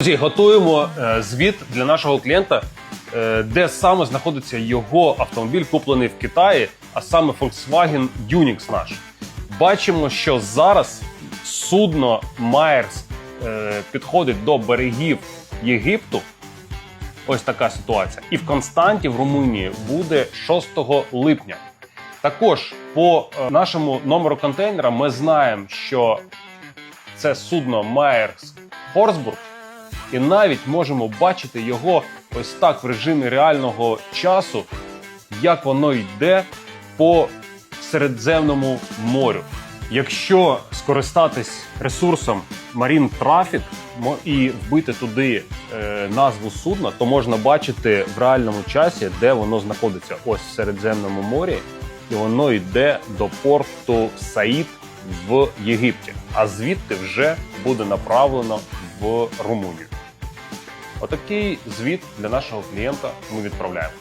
Друзі, готуємо е, звіт для нашого клієнта, е, де саме знаходиться його автомобіль, куплений в Китаї, а саме Volkswagen Unix наш. Бачимо, що зараз судно Майерс підходить до берегів Єгипту. Ось така ситуація. І в Константі в Румунії буде 6 липня. Також по е, нашому номеру контейнера ми знаємо, що це судно Майерс Хорсбург, і навіть можемо бачити його ось так в режимі реального часу, як воно йде по Середземному морю. Якщо скористатись ресурсом Marine Traffic і вбити туди е, назву судна, то можна бачити в реальному часі, де воно знаходиться. Ось в Середземному морі, і воно йде до порту Саїд в Єгипті. А звідти вже буде направлено в Румунію. Отакий звіт для нашого клієнта ми відправляємо.